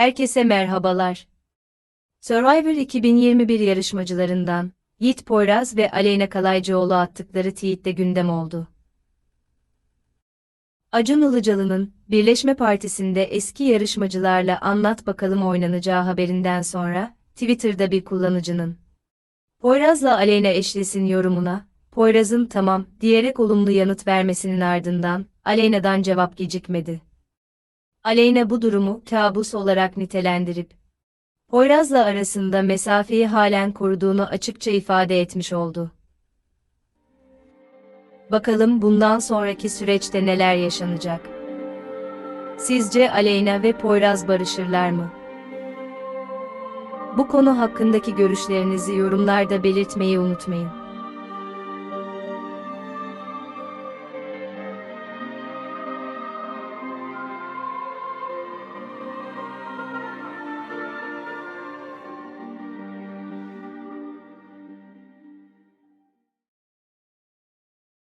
Herkese merhabalar. Survivor 2021 yarışmacılarından Yiğit Poyraz ve Aleyna Kalaycıoğlu attıkları tweette gündem oldu. Acun Ilıcalı'nın Birleşme Partisi'nde eski yarışmacılarla anlat bakalım oynanacağı haberinden sonra Twitter'da bir kullanıcının Poyraz'la Aleyna eşlesin yorumuna Poyraz'ın tamam diyerek olumlu yanıt vermesinin ardından Aleyna'dan cevap gecikmedi. Aleyna bu durumu kabus olarak nitelendirip Poyraz'la arasında mesafeyi halen koruduğunu açıkça ifade etmiş oldu. Bakalım bundan sonraki süreçte neler yaşanacak? Sizce Aleyna ve Poyraz barışırlar mı? Bu konu hakkındaki görüşlerinizi yorumlarda belirtmeyi unutmayın.